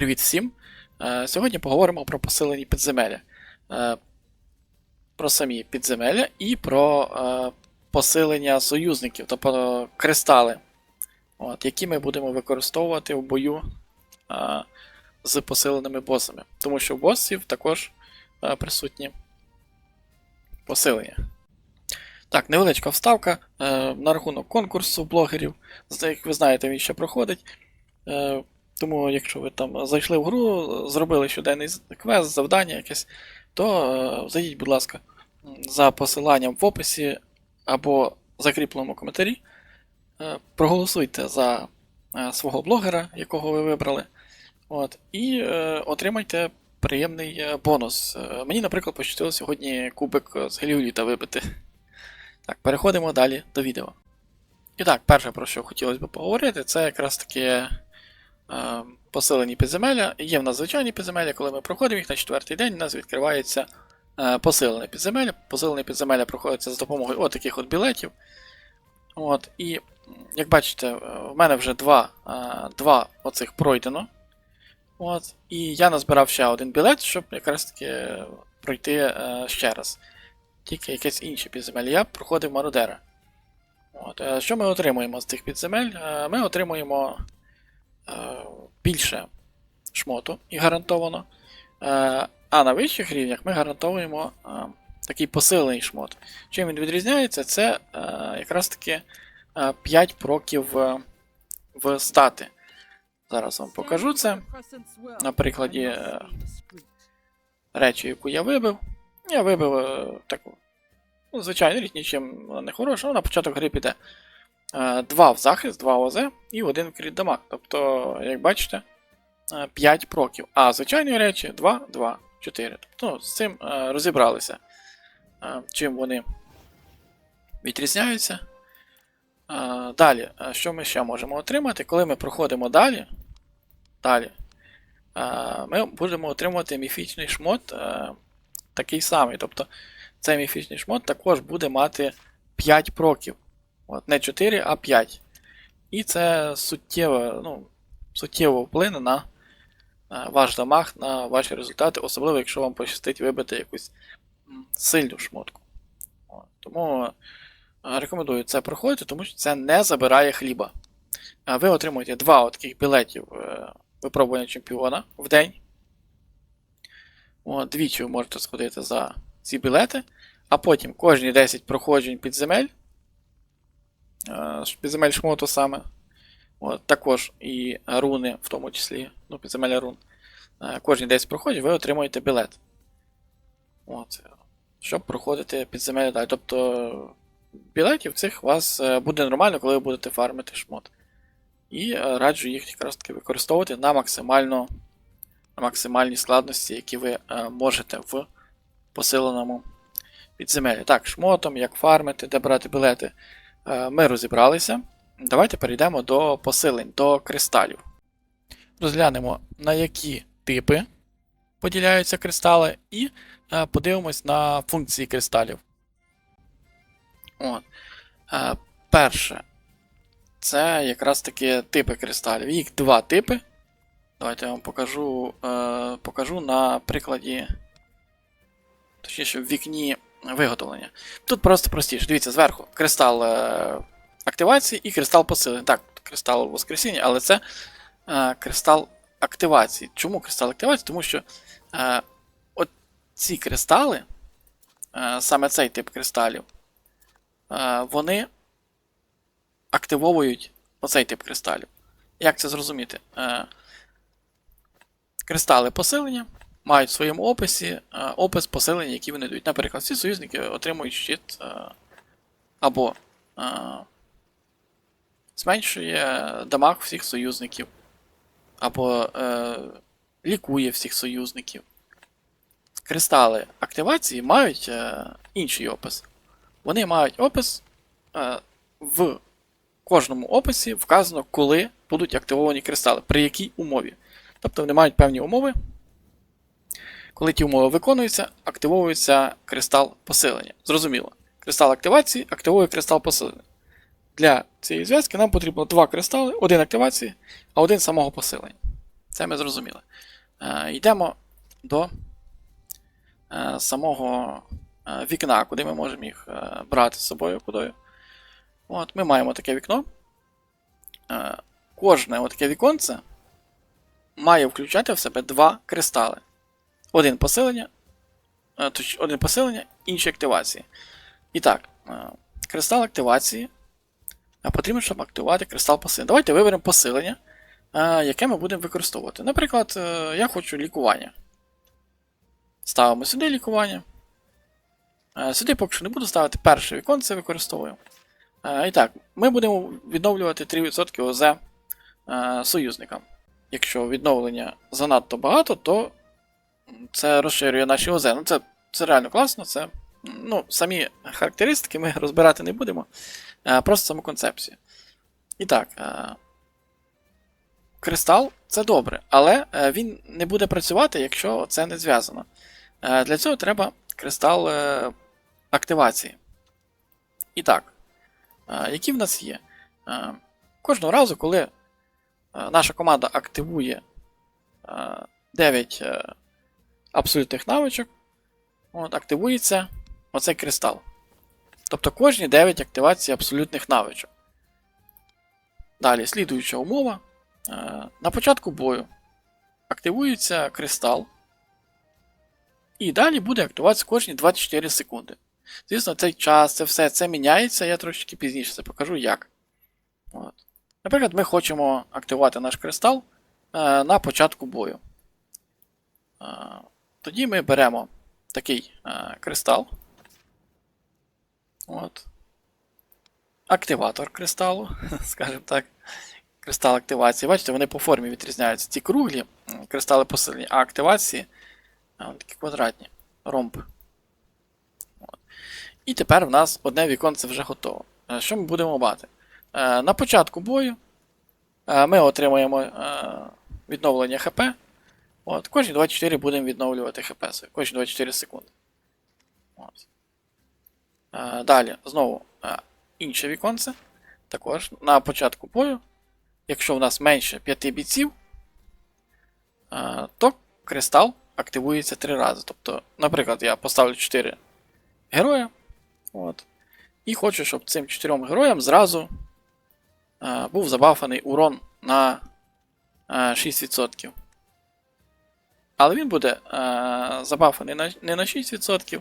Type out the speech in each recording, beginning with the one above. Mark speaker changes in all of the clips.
Speaker 1: Привіт всім! Е, Сьогодні поговоримо про посилені підземелля. Е, Про самі підземелля і про е, посилення союзників, тобто кристали, от, які ми будемо використовувати в бою з посиленими босами. Тому що у босів також присутні посилення. Так, невеличка вставка на рахунок конкурсу блогерів. Як ви знаєте, він ще проходить. Тому, якщо ви там зайшли в гру, зробили щоденний квест, завдання якесь, то е, зайдіть, будь ласка, за посиланням в описі або закріпленому коментарі. Е, проголосуйте за е, свого блогера, якого ви вибрали. От, і отримайте приємний бонус. Мені, наприклад, пощастило сьогодні кубик з геліоліта вибити. Так, переходимо далі до відео. І так, перше, про що хотілося б поговорити, це якраз таки е, посилені підземелля. Є в нас звичайні підземелля, коли ми проходимо їх на четвертий день, у нас відкривається е, посилене підземелля. Посилене підземелля проходиться за допомогою от таких от білетів. От, і як бачите, е, в мене вже два, е, два оцих пройдено. От, і я назбирав ще один білет, щоб якраз таки пройти е, ще раз. Тільки якесь інше підземелля. Я проходив мародера. От, е, що ми отримуємо з цих підземель? Е, Ми отримуємо е, більше шмоту і гарантовано. Е, А на вищих рівнях ми гарантовуємо е, такий посилений шмот. Чим він відрізняється, це е, якраз таки е, 5 проків е, в стати. Зараз вам покажу це на прикладі е, речі, яку я вибив. Я вибив е, таку. Ну, звичайно, річ нічим не хороша, але на початок гри піде. Е, Два в захист, два в ОЗ і один в кріт дамаг. Тобто, як бачите, 5 проків. А звичайні речі 2, 2, 4. Тобто з цим е, розібралися. Е, Чим вони відрізняються. Е, Далі, е, що ми ще можемо отримати? Коли ми проходимо далі, далі е, ми будемо отримувати міфічний шмот е, такий самий. Тобто цей міфічний шмот також буде мати 5 проків. От, не 4, а 5. І це суттєво, ну, суттєво вплине на е, ваш дамаг, на ваші результати, особливо якщо вам пощастить вибити якусь сильну шмотку. От, тому е, рекомендую це проходити, тому що це не забирає хліба. Е, Ви отримуєте два таких білетів випробування чемпіона в день. От, двічі ви можете сходити за ці білети, а потім кожні 10 проходжень підземель. Е, Підземель шмоту саме. От, також і руни, в тому числі, ну, підземелля рун. Е, Кожні 10 проходів ви отримуєте білет. От, щоб проходити підземелля далі. Тобто білетів цих у вас е, буде нормально, коли ви будете фармити шмот. І раджу їх якраз таки використовувати на максимально на максимальній складності, які ви можете в посиленому підземеллі. Так, шмотом, як фармити, де брати білети. Е, Ми розібралися. Давайте перейдемо до посилень, до кристалів. Розглянемо, на які типи поділяються кристали, і е, подивимось на функції кристалів. От. Е, Перше. Це якраз таки типи кристалів. Їх два типи. Давайте я вам покажу, покажу на прикладі. Точніше, в вікні виготовлення. Тут просто простіше. Дивіться, зверху кристал е, активації і кристал посилення. Так, кристал воскресіння, але це е, кристал активації. Чому кристал активації? Тому що е, от ці кристали, саме цей тип кристалів, вони активовують оцей тип кристалів. Як це зрозуміти? Кристали посилення мають в своєму описі е, опис посилення, які вони дають. Наприклад, всі союзники отримують щит е, або е, зменшує дамаг всіх союзників, або лікує всіх союзників. Кристали активації мають інший опис. Вони мають опис в кожному описі вказано, коли будуть активовані кристали, при якій умові. Тобто вони мають певні умови. Коли ті умови виконуються, активовується кристал посилення. Зрозуміло. Кристал активації активує кристал посилення. Для цієї зв'язки нам потрібно два кристали, один активації, а один самого посилення. Це ми зрозуміли. Е, йдемо до е, самого е, вікна, куди ми можемо їх е, брати з собою кудою. От, ми маємо таке вікно. Е, кожне таке віконце має включати в себе два кристали. Один посилення, е, один посилення, інші активації. І так, е, кристал активації. е, Потрібно, щоб активувати кристал посилення. Давайте виберемо посилення, яке ми будемо використовувати. Наприклад, я хочу лікування. Ставимо сюди лікування. Сюди поки що не буду ставити перше віконце використовуємо. Е, І так, ми будемо відновлювати 3% ОЗ союзникам. Якщо відновлення занадто багато, то це розширює наші ОЗ. Ну, це, це реально класно. Це, ну, самі характеристики ми розбирати не будемо. Просто саму концепцію. І так, кристал це добре, але е, він не буде працювати, якщо це не зв'язано. Е, Для цього треба кристал е, активації. І так, які в нас є? Кожного разу, коли наша команда активує е, 9 е, абсолютних навичок, от, активується оцей кристал. Тобто кожні 9 активацій абсолютних навичок. Далі, слідуюча умова. Е, На початку бою активується кристал. І далі буде активуватися кожні 24 секунди. Звісно, цей час, це все це міняється, я трошки пізніше це покажу як. От. Наприклад, ми хочемо активувати наш кристал е, на початку бою. Е, тоді ми беремо такий е, кристал. От. Активатор кристалу, скажімо так. Кристал активації. Бачите, вони по формі відрізняються. Ці круглі кристали посилені, а активації а, вони такі квадратні. Ромб. От. І тепер в нас одне віконце вже готово. Е, Що ми будемо мати? Е, На початку бою е, ми отримаємо е, відновлення ХП. От, Кожні 24 будемо відновлювати ХП, своє, кожні 24 секунди. От. Е, Далі, знову е, інше віконце. Також на початку бою, якщо в нас менше 5 бійців, е, то кристал активується 3 рази. Тобто, наприклад, я поставлю 4 героя. От, і хочу, щоб цим 4 героям зразу е, був забафаний урон на е, 6%. Але він буде е, забафаний на, не на 6%,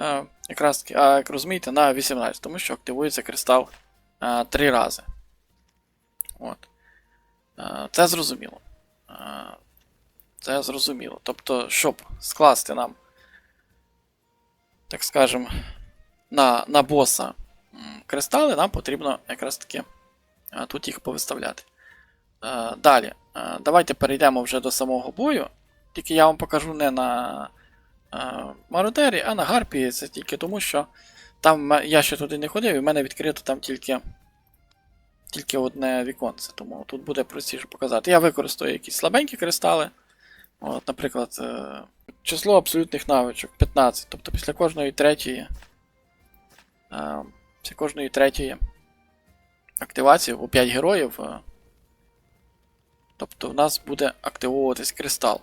Speaker 1: е, якраз таки, а як розумієте, на 18%, тому що активується кристал е, 3 рази. От. Е, це зрозуміло. Е, це зрозуміло. Тобто, щоб скласти нам, так скажемо, на, на боса кристали, нам потрібно якраз таки е, тут їх повиставляти. Е, Далі, е, давайте перейдемо вже до самого бою. Тільки я вам покажу не на е, Мародері, а на Гарпії. Це тільки тому, що там я ще туди не ходив, і в мене відкрито там тільки, тільки одне віконце. Тому тут буде простіше показати. Я використаю якісь слабенькі кристали. От, наприклад, е, число абсолютних навичок 15. Тобто після кожної третьої. е, Після кожної третьої активації у 5 героїв. е, Тобто в нас буде активовуватись кристал.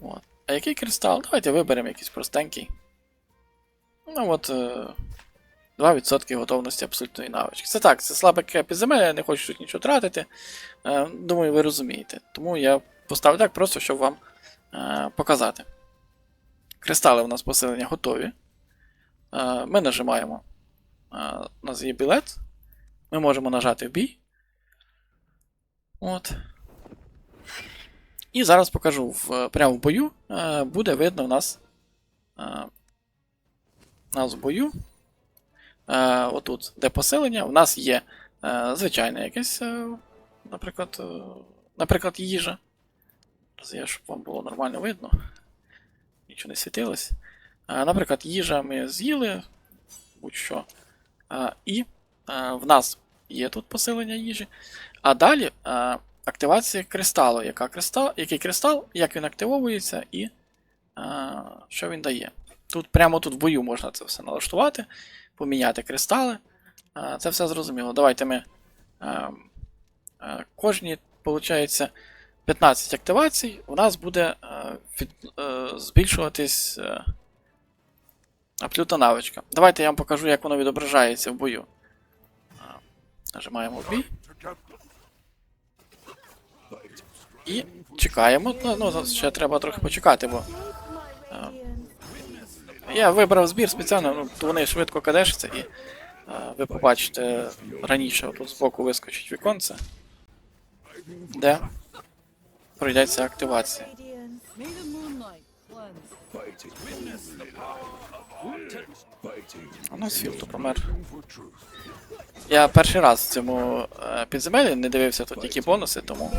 Speaker 1: От. А який кристал? Давайте виберемо якийсь простенький. Ну от. е, 2% готовності абсолютної навички. Це так, це слабе підземелля, я не хочу тут нічого тратити. Е, Думаю, ви розумієте. Тому я поставлю так просто, щоб вам е, показати. Кристали у нас посилення готові. Е, Ми нажимаємо. е, У нас є білет. Ми можемо нажати в бій. От. І зараз покажу в, прямо в бою. Е, буде видно в нас. Е, нас в бою. Е, отут, де посилення, у нас є е, звичайне якесь, е, наприклад, е, наприклад, їжа. Я, щоб вам було нормально видно. Нічого не світилось. Е, наприклад, їжа ми з'їли, будь-що. Е, і е, в нас є тут посилення їжі. А далі активація кристалу. Яка кристал, який кристал, як він активовується і е, що він дає. Тут прямо тут в бою можна це все налаштувати, поміняти кристали. Е, Це все зрозуміло. Давайте ми е, е, кожні, виходить, 15 активацій, у нас буде е, від, е, збільшуватись е, абсолютна навичка. Давайте я вам покажу, як воно відображається в бою. Нажимаємо бій. І чекаємо. Ну, ну, ще треба трохи почекати, бо я вибрав збір спеціально, ну, то вони швидко кадешаться і е, ви побачите раніше тут збоку вискочить віконце, де пройдеться активація. У нас філту помер. Я перший раз в цьому е, підземеллі не дивився тут які бонуси, тому.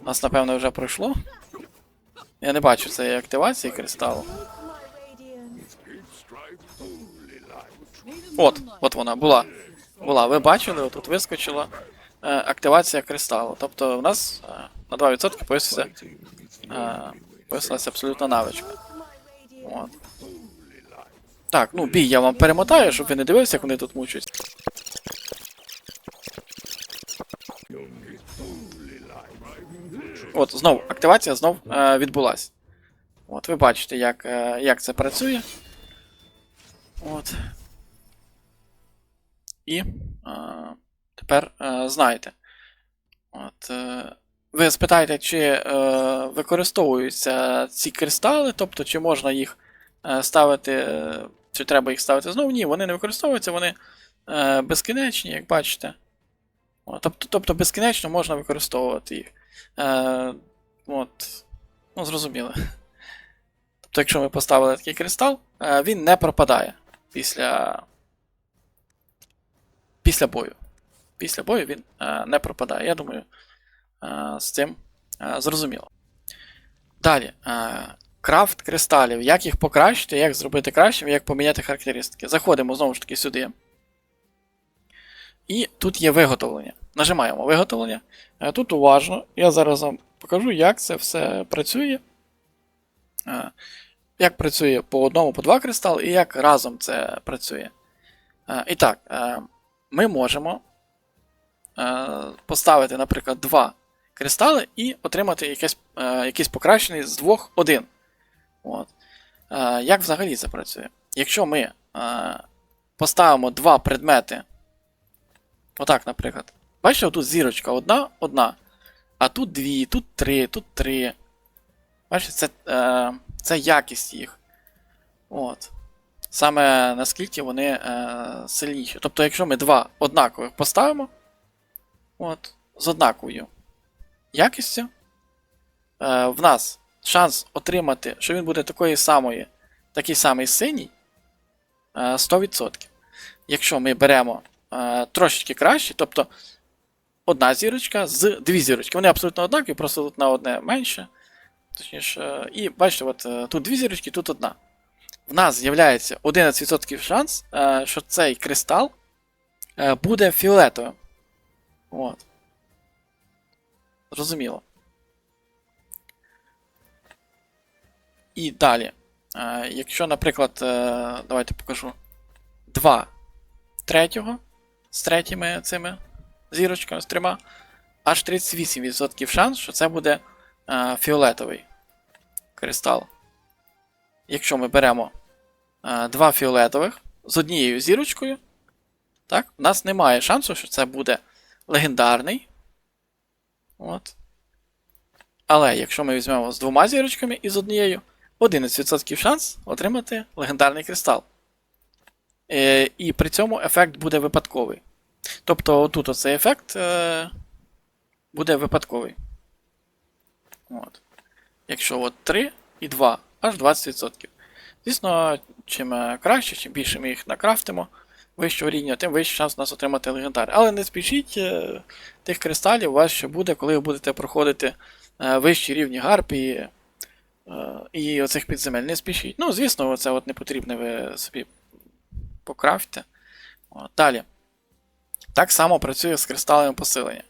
Speaker 1: У нас, напевно, вже пройшло. Я не бачу цієї активації кристалу. От, от вона була. Була. Ви бачили, отут вискочила е, активація кристалу. Тобто в нас е, на 2% повиситься, е, повисилася абсолютна навичка. От. Так, ну бій я вам перемотаю, щоб ви не дивилися, як вони тут мучаються. От, знов, активація знов е, відбулась. От, ви бачите, як, е, як це працює. От. І е, тепер е, знаєте. От, е, ви спитаєте, чи е, використовуються ці кристали, тобто чи можна їх е, ставити, е, чи треба їх ставити знову? Ні, вони не використовуються, вони е, безкінечні, як бачите. От, тобто, тобто безкінечно можна використовувати їх. Е, от, ну, зрозуміло. Тобто, якщо ми поставили такий кристал, е, він не пропадає після. Після бою. Після бою він е, не пропадає. Я думаю, е, з цим зрозуміло. Далі. Крафт кристалів. Як їх покращити, як зробити кращим, як поміняти характеристики. Заходимо знову ж таки сюди. І тут є виготовлення. Нажимаємо виготовлення. Е, Тут уважно. Я зараз вам покажу, як це все працює. Е, Як працює по одному, по два кристали, і як разом це працює. Е, І так, ми можемо поставити, наприклад, два кристали і отримати якесь, е, якийсь покращений з двох один. От. Як взагалі це працює? Якщо ми поставимо два предмети, отак, наприклад. Бачите, тут зірочка одна, одна. А тут дві, тут три, тут три. Бачите, це, е, це якість їх. От. Саме наскільки вони е, сильніші. Тобто, якщо ми два однакових поставимо, от, з однаковою якістю, е, в нас шанс отримати, що він буде такої самої, такий самий синій е, 100%. Якщо ми беремо е, трошечки краще, тобто одна зірочка з дві зірочки. Вони абсолютно однакові, просто тут на одне менше. Точніше, і бачите, от, е, тут дві зірочки, тут одна. В нас з'являється 11% шанс, е, що цей кристал е, буде фіолетовим. От. Зрозуміло. І далі. Якщо, наприклад, давайте покажу. 2 третього з третіми цими зірочками з трьома, аж 38% шанс, що це буде е, фіолетовий кристал. Якщо ми беремо е, два фіолетових з однією зірочкою, так, у нас немає шансу, що це буде легендарний. От. Але якщо ми візьмемо з двома зірочками і з однією, 11% шанс отримати легендарний кристал. Е, і при цьому ефект буде випадковий. Тобто тут оцей ефект е, буде випадковий. От. Якщо от 3 і 2, аж 20%. Звісно, чим е, краще, чим більше ми їх накрафтимо вищого рівня, тим вищий шанс у нас отримати легендар. Але не спішіть е, тих кристалів, у вас ще буде, коли ви будете проходити е, вищі рівні гарпії е, і оцих підземель. Не спішіть. Ну, звісно, от не потрібно ви собі покрафте. Далі. Так само працює з кристалами посилення.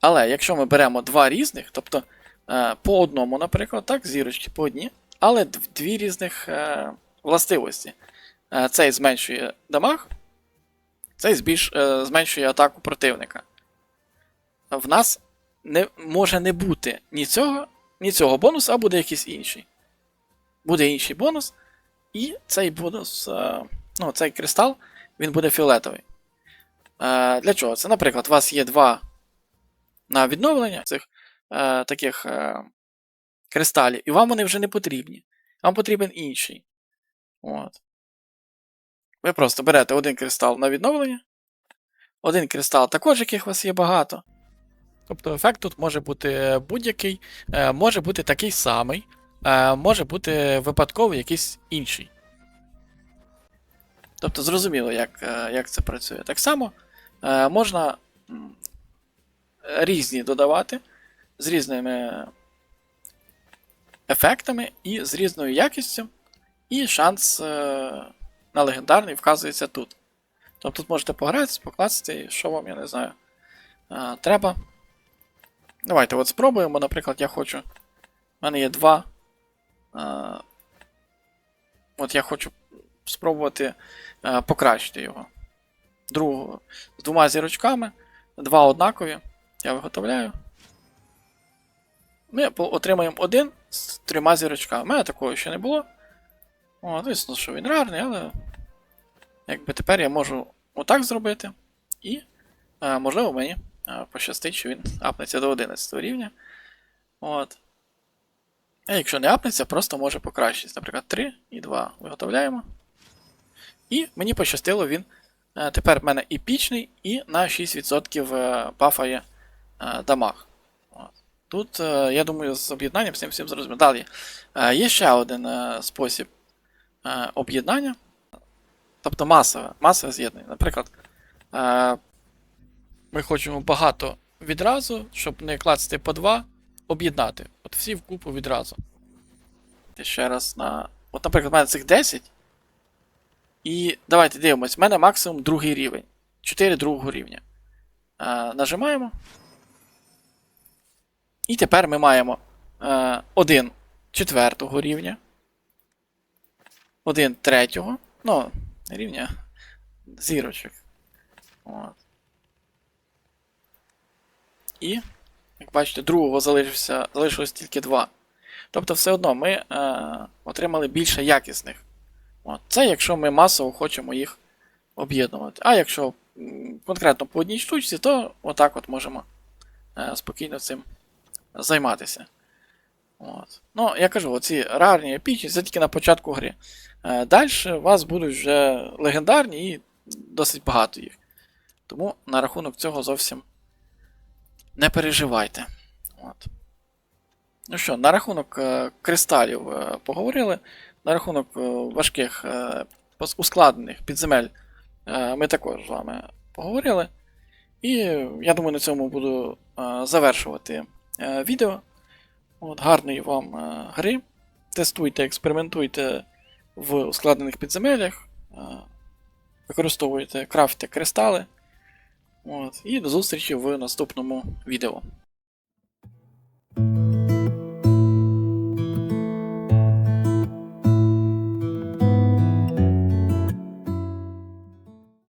Speaker 1: Але якщо ми беремо два різних, тобто е, по одному, наприклад, так, зірочки по одній, але дві різних е, властивості. Е, цей зменшує дамаг, Цей збільш, зменшує атаку противника. В нас не, може не бути ні цього, ні цього бонусу, а буде якийсь інший. Буде інший бонус, і цей бонус, ну, цей кристал, він буде фіолетовий. Е, для чого? Це, наприклад, у вас є два на відновлення цих е, таких е, кристалів, і вам вони вже не потрібні. Вам потрібен інший. От. Ви просто берете один кристал на відновлення, один кристал також, яких у вас є багато. Тобто ефект тут може бути будь-який, може бути такий самий, може бути випадковий якийсь інший. Тобто зрозуміло, як, як це працює. Так само можна різні додавати з різними ефектами і з різною якістю, і шанс е, на легендарний вказується тут. Тобто тут можете погратися, покласти, що вам, я не знаю, е, треба. Давайте от спробуємо. Наприклад, я хочу. У мене є два. Е, от я хочу спробувати е, покращити його. Другого з двома зірочками. Два однакові. Я виготовляю. Ми отримаємо один з трьома зірочками. У мене такого ще не було. О, звісно, що він рарний, але. Якби тепер я можу отак зробити. І, е, можливо, мені е, пощастить, що він апнеться до 11 рівня. От. А якщо не апнеться, просто може покращитись. Наприклад, 3 і 2 виготовляємо. І мені пощастило, він тепер в мене епічний і на 6% е, бафає е, дамаг. Тут, е, я думаю, з об'єднанням всім всім зрозуміло. Далі. Е, Є ще один е, спосіб е, об'єднання. Тобто масове, масове з'єднання. Наприклад, е, ми хочемо багато відразу, щоб не класти по два, об'єднати. От всі вкупу відразу. Ще раз на. От, наприклад, в мене цих 10. І давайте дивимось, в мене максимум другий рівень. 4 другого рівня. Е, нажимаємо. І тепер ми маємо е, один четвертого рівня. Один третього. Ну, рівня. Зірочок. От. І, як бачите, другого залишився, залишилось тільки два. Тобто, все одно ми е, отримали більше якісних. От. Це якщо ми масово хочемо їх об'єднувати. А якщо конкретно по одній штучці, то отак от можемо е, спокійно цим займатися. От. Ну, я кажу, оці рарні епічні, це тільки на початку гри. Е, Далі у вас будуть вже легендарні і досить багато їх. Тому на рахунок цього зовсім не переживайте. От. Ну що, на рахунок е, кристалів е, поговорили. На рахунок е, важких ускладнених підземель ми також з вами поговорили. І я думаю, на цьому буду завершувати відео. От, гарної вам гри. Тестуйте, експериментуйте в ускладнених підземеллях. Використовуйте, крафтите кристали. От, і до зустрічі в наступному відео.